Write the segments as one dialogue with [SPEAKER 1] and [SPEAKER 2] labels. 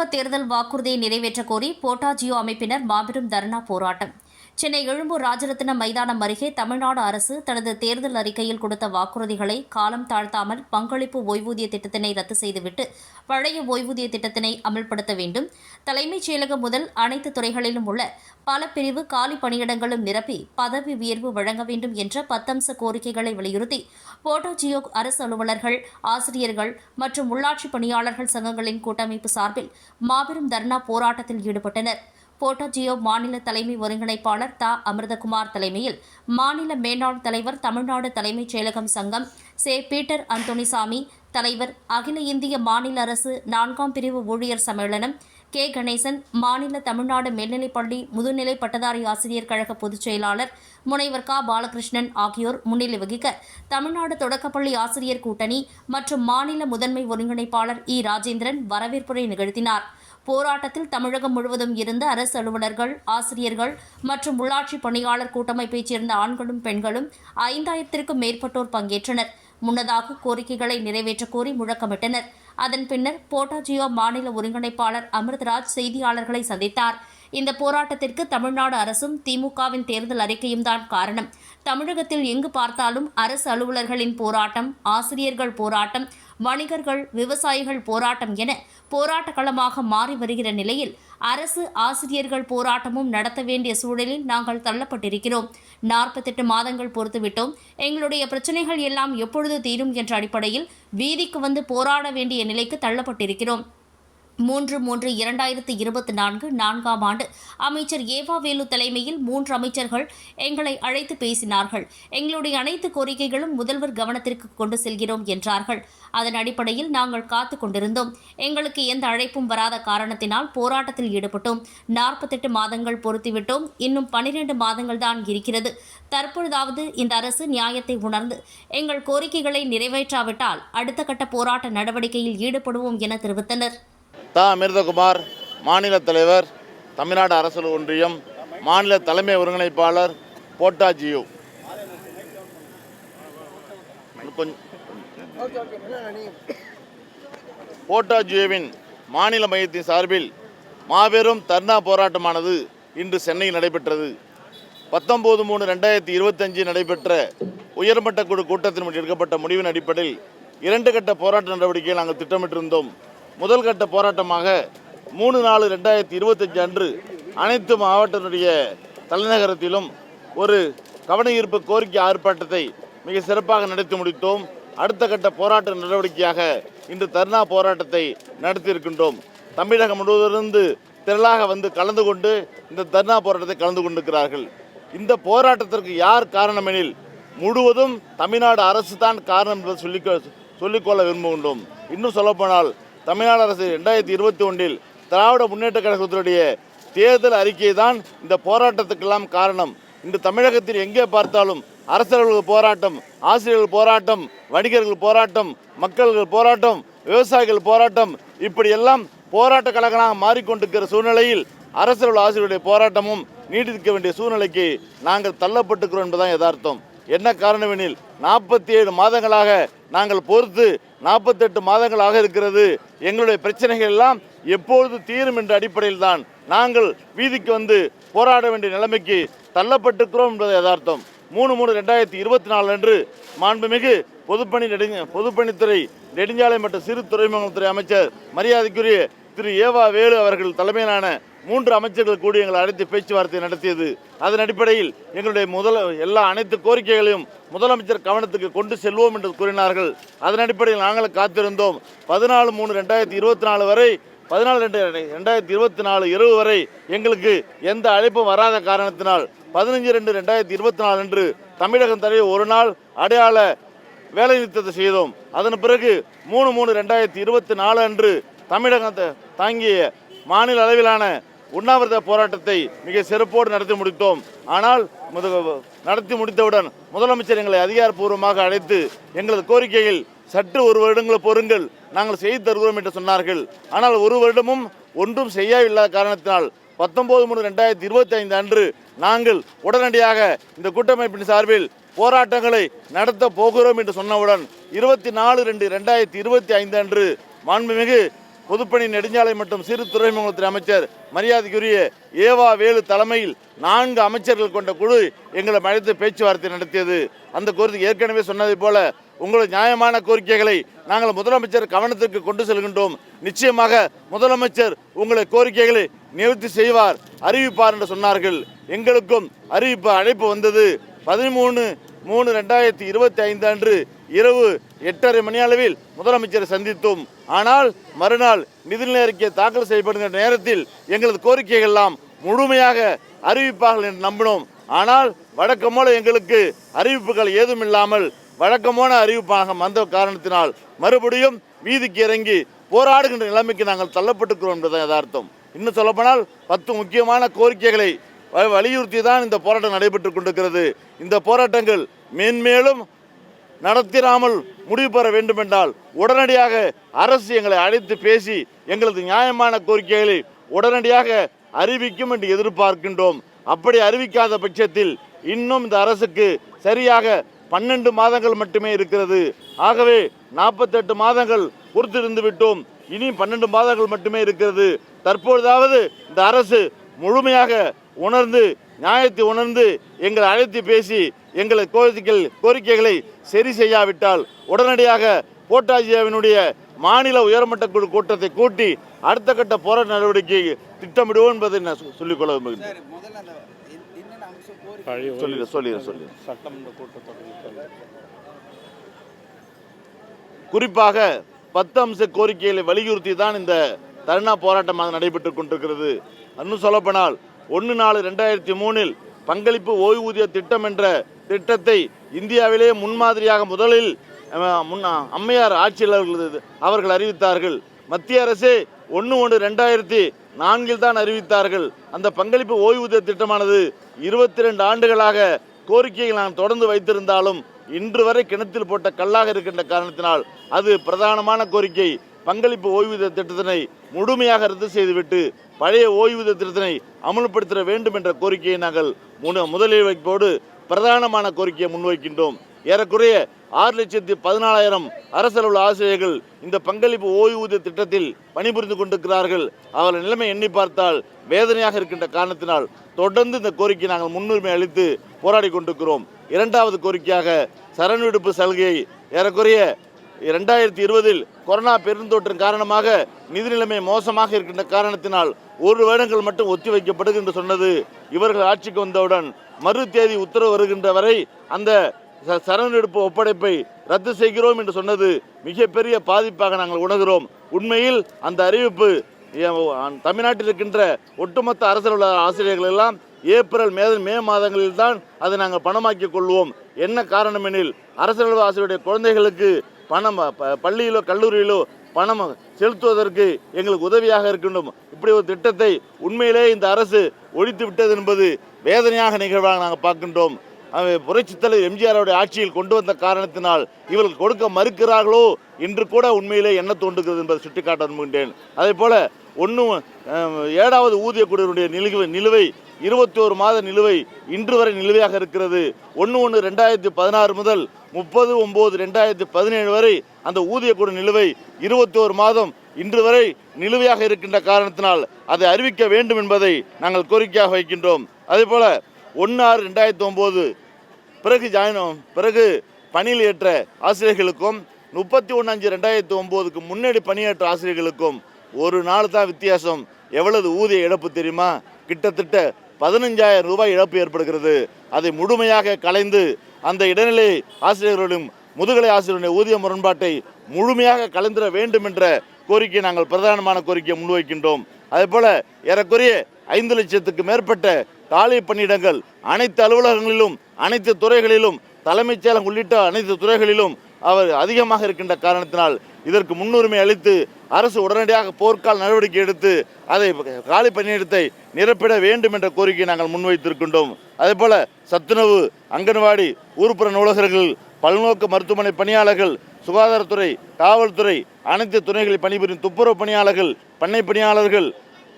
[SPEAKER 1] திமுக தேர்தல் வாக்குறுதியை நிறைவேற்ற கோரி போட்டாஜியோ அமைப்பினர் மாபெரும் தர்ணா போராட்டம். சென்னை எழும்பூர் ராஜரத்தினம் மைதானம் அருகே தமிழ்நாடு அரசு தனது தேர்தல் அறிக்கையில் கொடுத்த வாக்குறுதிகளை காலம் தாழ்த்தாமல் பங்களிப்பு ஓய்வூதிய திட்டத்தினை ரத்து செய்துவிட்டு பழைய ஓய்வூதிய திட்டத்தினை அமல்படுத்த வேண்டும். தலைமைச் செயலகம் முதல் அனைத்து துறைகளிலும் உள்ள பல பிரிவு காலி பணியிடங்களும் நிரப்பி பதவி உயர்வு வழங்க வேண்டும் என்ற பத்தம்ச கோரிக்கைகளை வலியுறுத்தி போட்டோஜியோ அரசு அலுவலர்கள் ஆசிரியர்கள் மற்றும் உள்ளாட்சி பணியாளர்கள் சங்கங்களின் கூட்டமைப்பு சார்பில் மாபெரும் தர்ணா போராட்டத்தில் போட்டோஜியோ மாநில தலைமை ஒருங்கிணைப்பாளர் தா. அமிர்தகுமார் தலைமையில் மாநில மேலாண் தலைவர் தமிழ்நாடு தலைமைச் செயலகம் சங்கம் சே. பீட்டர் அந்தோனிசாமி தலைவர் அகில இந்திய மாநில அரசு நான்காம் பிரிவு ஊழியர் சம்மேளனம் கே. கணேசன் மாநில தமிழ்நாடு மேல்நிலைப்பள்ளி முதுநிலை பட்டதாரி ஆசிரியர் கழக பொதுச் செயலாளர் முனைவர் க. பாலகிருஷ்ணன் ஆகியோர் முன்னிலை வகிக்க தமிழ்நாடு தொடக்கப்பள்ளி ஆசிரியர் கூட்டணி மற்றும் மாநில முதன்மை ஒருங்கிணைப்பாளர் இ. ராஜேந்திரன் வரவேற்புரை நிகழ்த்தினார். போராட்டத்தில் தமிழகம் முழுவதும் இருந்த அரசு அலுவலர்கள் ஆசிரியர்கள் மற்றும் உள்ளாட்சி பணியாளர் கூட்டமைப்பைச் சேர்ந்த ஆண்களும் பெண்களும் ஐந்தாயிரத்திற்கும் மேற்பட்டோர் பங்கேற்றனர். முன்னதாக கோரிக்கைகளை நிறைவேற்ற கோரி முழக்கமிட்டனர். அதன் பின்னர் போட்டாஜியோ மாநில ஒருங்கிணைப்பாளர் அமிர்தராஜ் செய்தியாளர்களை சந்தித்தார். இந்த போராட்டத்திற்கு தமிழ்நாடு அரசும் திமுகவின் தேர்தல் அறிக்கையும் தான் காரணம். தமிழகத்தில் எங்கு பார்த்தாலும் அரசு அலுவலர்களின் போராட்டம் ஆசிரியர்கள் போராட்டம் வணிகர்கள் விவசாயிகள் போராட்டம் என போராட்ட களமாக மாறி வருகிற நிலையில் அரசு ஆசிரியர்கள் போராட்டமும் நடத்த வேண்டிய சூழலில் நாங்கள் தள்ளப்பட்டிருக்கிறோம். நாற்பத்தெட்டு மாதங்கள் பொறுத்துவிட்டோம். எங்களுடைய பிரச்சனைகள் எல்லாம் எப்பொழுது தீரும் என்ற அடிப்படையில் வீதிக்கு வந்து போராட வேண்டிய நிலைக்கு தள்ளப்பட்டிருக்கிறோம். மூன்று மூன்று இரண்டாயிரத்து இருபத்தி நான்கு நான்காம் ஆண்டு அமைச்சர் ஏவா வேலு தலைமையில் மூன்று அமைச்சர்கள் எங்களை அழைத்து பேசினார்கள். எங்களுடைய அனைத்து கோரிக்கைகளும் முதல்வர் கவனத்திற்கு கொண்டு செல்கிறோம் என்றார்கள். அதன் அடிப்படையில் நாங்கள் காத்து கொண்டிருந்தோம். எங்களுக்கு எந்த அழைப்பும் வராத காரணத்தினால் போராட்டத்தில் ஈடுபட்டோம். நாற்பத்தெட்டு மாதங்கள் பொருத்திவிட்டோம். இன்னும் பனிரெண்டு மாதங்கள் தான் இருக்கிறது. தற்பொழுதாவது இந்த அரசு நியாயத்தை உணர்ந்து எங்கள் கோரிக்கைகளை நிறைவேற்றாவிட்டால் அடுத்த கட்ட போராட்ட நடவடிக்கையில் ஈடுபடுவோம் என தெரிவித்தனர்.
[SPEAKER 2] த. அமிர்தகுமார் மாநில தலைவர் தமிழ்நாடு அரசு ஒன்றியம் மாநில தலைமை ஒருங்கிணைப்பாளர் போட்டாஜியோ கொஞ்சம். போட்டாஜியோவின் மாநில மையத்தின் சார்பில் மாபெரும் தர்ணா போராட்டமானது இன்று சென்னையில் நடைபெற்றது. பத்தொம்போது மூணு ரெண்டாயிரத்தி இருபத்தஞ்சு நடைபெற்ற உயர்மட்ட குழு கூட்டத்தின் எடுக்கப்பட்ட முடிவின் அடிப்படையில் இரண்டு கட்ட போராட்ட நடவடிக்கையை நாங்கள் திட்டமிட்டிருந்தோம். முதல் கட்ட போராட்டமாக மூணு நாலு ரெண்டாயிரத்தி இருபத்தஞ்சு அன்று அனைத்து மாவட்டத்தினுடைய தலைநகரத்திலும் ஒரு கவனஈர்ப்பு கோரிக்கை ஆர்ப்பாட்டத்தை மிக சிறப்பாக நடத்தி முடித்தோம். அடுத்த கட்ட போராட்ட நடவடிக்கையாக இன்று தர்ணா போராட்டத்தை நடத்தியிருக்கின்றோம். தமிழகம் முழுவதிலிருந்து திரளாக வந்து கலந்து கொண்டு இந்த தர்ணா போராட்டத்தை கலந்து கொண்டிருக்கிறார்கள். இந்த போராட்டத்திற்கு யார் காரணமெனில் முழுவதும் தமிழ்நாடு அரசு தான் காரணம் என்பதை சொல்லிக்க சொல்லிக்கொள்ள விரும்புகின்றோம். இன்னும் சொல்லப்போனால் தமிழ்நாடு அரசு ரெண்டாயிரத்தி இருபத்தி ஒன்றில் திராவிட முன்னேற்ற கழகத்தினுடைய தேர்தல் அறிக்கை தான் இந்த போராட்டத்துக்கெல்லாம் காரணம். இன்று தமிழகத்தில் எங்கே பார்த்தாலும் அரசர்கள் போராட்டம் ஆசிரியர்கள் போராட்டம் வணிகர்கள் போராட்டம் மக்கள்கள் போராட்டம் விவசாயிகள் போராட்டம் இப்படியெல்லாம் போராட்ட கழகமாக மாறிக்கொண்டிருக்கிற சூழ்நிலையில் அரசர்கள் ஆசிரியருடைய போராட்டமும் நீடிக்க வேண்டிய சூழ்நிலைக்கு நாங்கள் தள்ளப்பட்டுக்கிறோம் என்பதுதான் யதார்த்தம். என்ன காரணமெனில் நாற்பத்தி ஏழு மாதங்களாக நாங்கள் பொறுத்து நாற்பத்தெட்டு மாதங்களாக இருக்கிறது. எங்களுடைய பிரச்சனைகள் எல்லாம் எப்பொழுது தீரும் என்ற அடிப்படையில் தான் நாங்கள் வீதிக்கு வந்து போராட வேண்டிய நிலைமைக்கு தள்ளப்பட்டிருக்கிறோம் என்பது யதார்த்தம். மூணு மூணு ரெண்டாயிரத்தி இருபத்தி நாலு அன்று மாண்புமிகு பொதுப்பணி நெடுஞ்ச பொதுப்பணித்துறை நெடுஞ்சாலை மற்றும் சிறு துறைமுகத்துறை அமைச்சர் மரியாதைக்குரிய திரு ஏவா வேலு அவர்கள் தலைமையிலான மூன்று அமைச்சர்கள் கூடி எங்களை அழைத்து பேச்சுவார்த்தை நடத்தியது. அதன் அடிப்படையில் எங்களுடைய முதல் எல்லா அனைத்து கோரிக்கைகளையும் முதலமைச்சர் கவனத்துக்கு கொண்டு செல்வோம் என்று கூறினார்கள். அதன் அடிப்படையில் நாங்கள் காத்திருந்தோம். பதினாலு மூணு ரெண்டாயிரத்தி இருபத்தி நாலு வரை பதினாலு ரெண்டு ரெண்டாயிரத்தி இருபத்தி நாலு இரவு வரை எங்களுக்கு எந்த அழைப்பும் வராத காரணத்தினால் பதினஞ்சு ரெண்டு ரெண்டாயிரத்தி இருபத்தி நாலு அன்று தமிழகம் தடவை ஒரு நாள் அடையாள வேலை நிறுத்தத்தை செய்தோம். அதன் பிறகு மூணு மூணு ரெண்டாயிரத்தி இருபத்தி நாலு அன்று தமிழகத்தை தாங்கிய மாநில அளவிலான உண்ணாவிரத போராட்டத்தை மிக சிறப்போடு நடத்தி முடித்தோம். ஆனால் முத- நடத்தி முடித்தவுடன் முதலமைச்சர் எங்களை அதிகாரப்பூர்வமாக அழைத்து எங்களது கோரிக்கையில் சற்று ஒரு வருடங்களை பொறுங்கள் நாங்கள் செய்து தருகிறோம் என்று சொன்னார்கள். ஆனால் ஒரு வருடமும் ஒன்றும் செய்யவில்லாத காரணத்தினால் பத்தொன்பது மூணு ரெண்டாயிரத்தி இருபத்தி ஐந்து அன்று நாங்கள் உடனடியாக இந்த கூட்டமைப்பின் சார்பில் போராட்டங்களை நடத்த போகிறோம் என்று சொன்னவுடன் இருபத்தி நாலு ரெண்டு ரெண்டாயிரத்தி இருபத்தி ஐந்து அன்று மாண்புமிகு பொதுப்பணி நெடுஞ்சாலை மற்றும் சிறு துறைமுகத்துறை அமைச்சர் மரியாதைக்குரிய ஏவா வேலு தலைமையில் நான்கு அமைச்சர்கள் கொண்ட குழு எங்களை அழைத்து பேச்சுவார்த்தை நடத்தியது. அந்த கோரிக்கை ஏற்கனவே சொன்னதை போல உங்களது நியாயமான கோரிக்கைகளை நாங்கள் முதலமைச்சர் கவனத்திற்கு கொண்டு செல்கின்றோம். நிச்சயமாக முதலமைச்சர் உங்களை கோரிக்கைகளை நிவர்த்தி செய்வார் அறிவிப்பார் என்று சொன்னார்கள். எங்களுக்கும் அறிவிப்பு அழைப்பு வந்தது. பதிமூணு மூணு ரெண்டாயிரத்தி இருபத்தி ஐந்து அன்று இரவு எட்டரை மணி அளவில் முதலமைச்சரை சந்தித்தோம். ஆனால் மறுநாள் நிதிநிலை அறிக்கை தாக்கல் செய்யப்படுகின்ற நேரத்தில் எங்களது கோரிக்கைகள் எல்லாம் முழுமையாக அறிவிப்பார்கள் என்று நம்பினோம். ஆனால் வழக்கமோல எங்களுக்கு அறிவிப்புகள் ஏதும் இல்லாமல் வழக்கமான அறிவிப்பாக வந்த காரணத்தினால் மறுபடியும் வீதிக்கு இறங்கி போராடுகின்ற நிலைமைக்கு நாங்கள் தள்ளப்பட்டுக்கிறோம் என்பது யதார்த்தம். இன்னும் சொல்லப்போனால் பத்து முக்கியமான கோரிக்கைகளை வ- வலியுறுத்தி தான் இந்த போராட்டம் நடைபெற்று கொண்டிருக்கிறது. இந்த போராட்டங்கள் மேன்மேலும் நடத்திடாமல் முடிவு பெற வேண்டுமென்றால் உடனடியாக அரசு எங்களை அழைத்து பேசி எங்களது நியாயமான கோரிக்கைகளை உடனடியாக அறிவிக்கும் என்று எதிர்பார்க்கின்றோம். அப்படி அறிவிக்காத பட்சத்தில் இன்னும் இந்த அரசுக்கு சரியாக பன்னெண்டு மாதங்கள் மட்டுமே இருக்கிறது. ஆகவே நாற்பத்தெட்டு மாதங்கள் பொறுத்திருந்து விட்டோம். இனி பன்னெண்டு மாதங்கள் மட்டுமே இருக்கிறது. தற்பொழுதாவது இந்த அரசு முழுமையாக உணர்ந்து நியாயத்தை உணர்ந்து எங்களை அழைத்து பேசி எங்களை கோரிக்கைகள் கோரிக்கைகளை சரி செய்யாவிட்டால் உடனடியாக போட்டாஜியாவினுடைய மாநில உயர்மட்ட குழு கூட்டத்தை கூட்டி அடுத்த கட்ட போராட்ட நடவடிக்கை திட்டமிடுவோம் என்பதை நான் சொல்லிக்கொள்ள விரும்புகிறேன். சொல்லிடுறேன்
[SPEAKER 3] சட்டமன்ற கூட்டத்தொடர்.
[SPEAKER 2] குறிப்பாக பத்து அம்ச கோரிக்கைகளை வலியுறுத்தி தான் இந்த தர்ணா போராட்டமாக நடைபெற்றுக் கொண்டிருக்கிறது. இன்னும் சொல்லப்போனால் ஒன்று நாலு ரெண்டாயிரத்தி மூணில் பங்களிப்பு ஓய்வூதிய திட்டம் என்ற திட்டத்தை இந்தியாவிலே முன்மாதிரியாக முதலில் முன்னா அம்மையார் ஆட்சியில் அவர்கள் அவர்கள் அறிவித்தார்கள். மத்திய அரசே ஒன்று ஒன்று ரெண்டாயிரத்தி நான்கில் தான் அறிவித்தார்கள். அந்த பங்களிப்பு ஓய்வூதிய திட்டமானது இருபத்தி ரெண்டு ஆண்டுகளாக கோரிக்கையை நான் தொடர்ந்து வைத்திருந்தாலும் இன்று வரை கிணத்தில் போட்ட கல்லாக இருக்கின்ற காரணத்தினால் அது பிரதானமான கோரிக்கை. பங்களிப்பு ஓய்வூதிய திட்டத்தினை முழுமையாக ரத்து செய்துவிட்டு பழைய ஓய்வூதிய திட்டத்தினை அமல்படுத்த வேண்டும் என்ற கோரிக்கையை நாங்கள் முன முதலில் வைப்போடு பிரதானமான கோரிக்கையை முன்வைக்கின்றோம். ஏறக்குறைய ஆறு லட்சத்தி பதினாலாயிரம் அரசலுள்ள ஆசிரியர்கள் இந்த பங்களிப்பு ஓய்வூதிய திட்டத்தில் பணிபுரிந்து கொண்டிருக்கிறார்கள். அவர்கள் நிலைமை எண்ணி பார்த்தால் வேதனையாக இருக்கின்ற காரணத்தினால் தொடர்ந்து இந்த கோரிக்கை நாங்கள் முன்னுரிமை அளித்து போராடி கொண்டிருக்கிறோம். இரண்டாவது கோரிக்கையாக சரண் விடுப்பு சலுகையை ஏறக்குறைய இரண்டாயிரத்தி இருபதில் கொரோனா பெருந்தொற்றின் காரணமாக நிதி நிலைமை மோசமாக இருக்கின்ற காரணத்தினால் ஒரு வருடங்கள் மட்டும் ஒத்தி வைக்கப்படுது என்று சொன்னது இவர்கள் ஆட்சிக்கு வந்தவுடன் மறு தேதி உத்தரவு வருகின்ற வரை அந்த ச- சரணெடுப்பு ஒப்படைப்பை ரத்து செய்கிறோம் என்று சொன்னது மிகப்பெரிய பாதிப்பாக நாங்கள் உணர்கிறோம். உண்மையில் அந்த அறிவிப்பு தமிழ்நாட்டில் இருக்கின்ற ஒட்டுமொத்த அரசியல் ஆசிரியர்கள் எல்லாம் ஏப்ரல் மே மே மாதங்களில் தான் அதை நாங்கள் பணமாக்கிக் கொள்வோம். என்ன காரணம் எனில் அரசியல் ஆசிரியருடைய குழந்தைகளுக்கு பணம் ப- பள்ளியிலோ கல்லூரியிலோ பணம் செலுத்துவதற்கு எங்களுக்கு உதவியாக இருக்கின்றோம். இப்படி ஒரு திட்டத்தை உண்மையிலே இந்த அரசு ஒழித்து விட்டது என்பது வேதனையாக நிகழ்வாக நாங்கள் பார்க்கின்றோம். அவை புரட்சித் தலைவர் எம்ஜிஆருடைய ஆட்சியில் கொண்டு வந்த காரணத்தினால் இவர்கள் கொடுக்க மறுக்கிறார்களோ என்று கூட உண்மையிலே என்ன தோன்றுகிறது என்பதை சுட்டிக்காட்ட விரும்புகின்றேன். அதே போல ஒன்றும் ஏழாவது ஊதிய குழுவினுடைய நிலுவை நிலுவை இருபத்தி ஒரு மாத நிலுவை இன்று வரை நிலுவையாக இருக்கிறது. ஒன்று ஒன்று ரெண்டாயிரத்தி பதினாறு முதல் முப்பது ஒம்பது ரெண்டாயிரத்தி பதினேழு வரை அந்த ஊதிய குழு நிலுவை இருபத்தி ஒரு மாதம் இன்று வரை நிலுவையாக இருக்கின்ற காரணத்தினால் அதை அறிவிக்க வேண்டும் என்பதை நாங்கள் கோரிக்கையாக வைக்கின்றோம். அதே போல ஒன்று ஆறு ரெண்டாயிரத்தி ஒம்பது பிறகு ஜாயின் பிறகு பணியில் ஏற்ற ஆசிரியர்களுக்கும் முப்பத்தி ஒன்று அஞ்சு ரெண்டாயிரத்தி ஒம்போதுக்கு முன்னாடி பணியேற்ற ஆசிரியர்களுக்கும் ஒரு நாள் தான் வித்தியாசம். எவ்வளவு ஊதிய இழப்பு தெரியுமா? கிட்டத்தட்ட பதினஞ்சாயிரம் ரூபாய் இழப்பு ஏற்படுகிறது. அதை முழுமையாக கலைந்து அந்த இடைநிலை ஆசிரியர்களும் முதுகலை ஆசிரியருடைய ஊதிய முரண்பாட்டை முழுமையாக கலந்திட வேண்டும் என்ற கோரிக்கை நாங்கள் பிரதானமான கோரிக்கையை முன்வைக்கின்றோம். அதே போல ஏறக்குறைய ஐந்து லட்சத்துக்கு மேற்பட்ட காலி பணியிடங்கள் அனைத்து அலுவலகங்களிலும் அனைத்து துறைகளிலும் தலைமைச் செயலகம் உள்ளிட்ட அனைத்து துறைகளிலும் அவர் அதிகமாக இருக்கின்ற காரணத்தினால் இதற்கு முன்னுரிமை அளித்து அரசு உடனடியாக போர்க்கால நடவடிக்கை எடுத்து அதை காலி பணியிடத்தை நிரப்பிட வேண்டும் என்ற கோரிக்கையை நாங்கள் முன்வைத்திருக்கின்றோம். அதே போல சத்துணவு அங்கன்வாடி ஊர்ப்புற நூலகர்கள் பல்நோக்கு மருத்துவமனை பணியாளர்கள் சுகாதாரத்துறை காவல்துறை அனைத்து துறைகளில் பணிபுரியும் துப்புரவு பணியாளர்கள் பண்ணை பணியாளர்கள்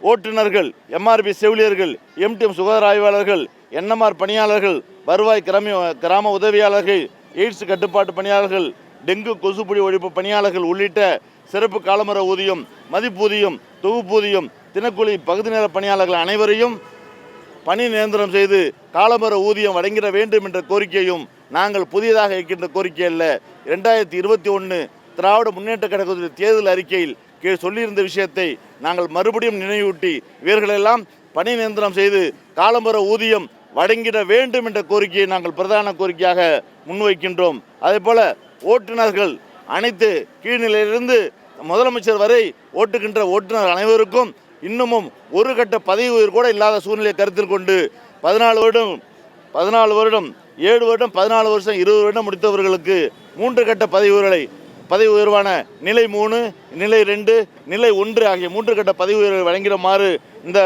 [SPEAKER 2] ஓட்டுநர்கள் எம்ஆர்பி செவிலியர்கள் எம்டிஎம் சுகாதார ஆய்வாளர்கள் என்எம்ஆர் பணியாளர்கள் வருவாய் கிராம கிராம உதவியாளர்கள் எய்ட்ஸ் கட்டுப்பாட்டு பணியாளர்கள் டெங்கு கொசுப்புழி ஒழிப்பு பணியாளர்கள் உள்ளிட்ட சிறப்பு காலமர ஊதியம் மதிப்பூதியம் தொகுப்பூதியம் தினக்கூலி பகுதி நேர பணியாளர்கள் அனைவரையும் பணி நிரந்தரம் செய்து காலமர ஊதியம் வழங்கிட வேண்டும் என்ற கோரிக்கையும் நாங்கள் புதியதாக இருக்கின்ற கோரிக்கை அல்ல ரெண்டாயிரத்தி இருபத்தி ஒன்று திராவிட முன்னேற்ற கழகத்துடைய தேர்தல் அறிக்கையில் கீழ் சொல்லியிருந்த விஷயத்தை நாங்கள் மறுபடியும் நினைவூட்டி இவர்களெல்லாம் பணி நிரந்தரம் செய்து காலம்பர ஊதியம் வழங்கிட வேண்டும் என்ற கோரிக்கையை நாங்கள் பிரதான கோரிக்கையாக முன்வைக்கின்றோம். அதே போல ஓட்டுநர்கள் அனைத்து கீழ்நிலையிலிருந்து முதலமைச்சர் வரை ஓட்டுகின்ற ஓட்டுநர் அனைவருக்கும் இன்னமும் ஒரு கட்ட பதவி உயர் கூட இல்லாத சூழ்நிலையை கருத்தில் கொண்டு பதினாலு வருடம் பதினாலு வருடம் ஏழு வருடம் பதினாலு வருஷம் இருபது வருடம் முடித்தவர்களுக்கு மூன்று கட்ட பதவி உயர்வுகளை பதவி உயர்வான நிலை மூணு நிலை ரெண்டு நிலை ஒன்று ஆகிய மூன்று கட்ட பதவி உயர்வை வழங்கிடுமாறு இந்த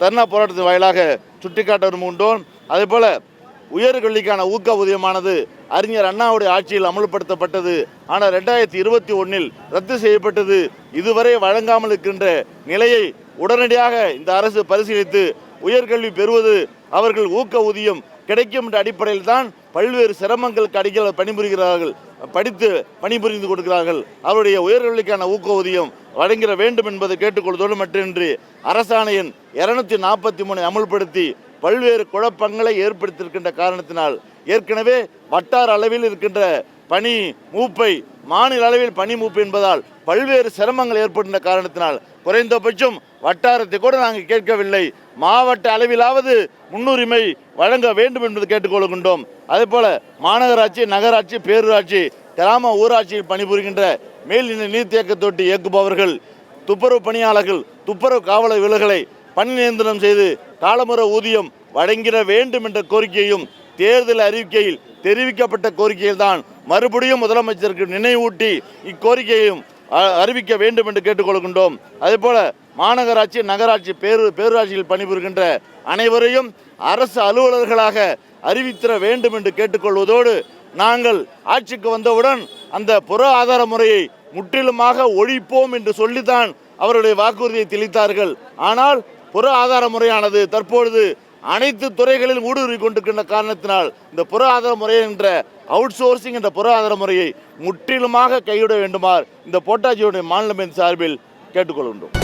[SPEAKER 2] தர்ணா போராட்டத்தின் வாயிலாக சுட்டிக்காட்ட விரும்புகின்றோம். அதேபோல உயர்கல்விக்கான ஊக்க ஊதியமானது அறிஞர் அண்ணாவுடைய ஆட்சியில் அமல்படுத்தப்பட்டது. ஆனால் ரெண்டாயிரத்தி இருபத்தி ஒன்றில் ரத்து செய்யப்பட்டது. இதுவரை வழங்காமல் இருக்கின்ற நிலையை உடனடியாக இந்த அரசு பரிசீலித்து உயர்கல்வி பெறுவது அவர்கள் ஊக்க ஊதியம் கிடைக்கும் என்ற அடிப்படையில் தான் பல்வேறு சிரமங்களுக்கு அடிக்கல பணிபுரிகிறார்கள். படித்து பணிபுரிந்து கொடுக்கிறார்கள். அவருடைய உயர்கல்விக்கான ஊக்க ஊதியம் வழங்கிட வேண்டும் என்பதை கேட்டுக்கொள்வதோடு மட்டுமின்றி அரசாணையின் இருநூத்தி நாற்பத்தி மூணை அமல்படுத்தி பல்வேறு குழப்பங்களை ஏற்படுத்தியிருக்கின்ற காரணத்தினால் ஏற்கனவே வட்டார அளவில் இருக்கின்ற பனி மூப்பை மாநில அளவில் பனி மூப்பு என்பதால் பல்வேறு சிரமங்கள் ஏற்படுகின்ற காரணத்தினால் குறைந்தபட்சம் வட்டாரத்தை கூட நாங்கள் கேட்கவில்லை. மாவட்ட அளவிலாவது முன்னுரிமை வழங்க வேண்டும் என்பது கேட்டுக்கொள்கின்றோம். அதே போல மாநகராட்சி நகராட்சி பேரூராட்சி கிராம ஊராட்சியில் பணிபுரிகின்ற மேல்நிலை நீர்த்தேக்க தொட்டி இயக்குபவர்கள் துப்புரவு பணியாளர்கள் துப்புரவு காவலர் விலகலை பணி நியந்திரம் செய்து காலமுறை ஊதியம் வழங்கிட வேண்டும் என்ற கோரிக்கையும் தேர்தல் அறிவிக்கையில் தெரிவிக்கப்பட்ட கோரிக்கையில் தான் மறுபடியும் முதலமைச்சருக்கு நினைவூட்டி இக்கோரிக்கையையும் அ- அறிவிக்க வேண்டும் என்று கேட்டுக்கொள்கின்றோம். அதேபோல மாநகராட்சி நகராட்சி பேரு பேரூராட்சியில் பணிபுரிகின்ற அனைவரையும் அரசு அலுவலர்களாக அறிவித்திட வேண்டும் என்று கேட்டுக்கொள்வதோடு நாங்கள் ஆட்சிக்கு வந்தவுடன் அந்த புற ஆதார முறையை முற்றிலுமாக ஒழிப்போம் என்று சொல்லித்தான் அவருடைய வாக்குறுதியை தெளித்தார்கள். ஆனால் புற ஆதார முறையானது தற்பொழுது அனைத்து துறைகளிலும் ஊடுருவி கொண்டிருக்கின்ற காரணத்தினால் இந்த புற ஆதார முறை என்ற அவுட் சோர்சிங் என்ற புற ஆதார முறையை முற்றிலுமாக கைவிட வேண்டுமாறு இந்த போட்டாஜியுடைய மாநிலமின் சார்பில் கேட்டுக்கொள்கின்றோம்.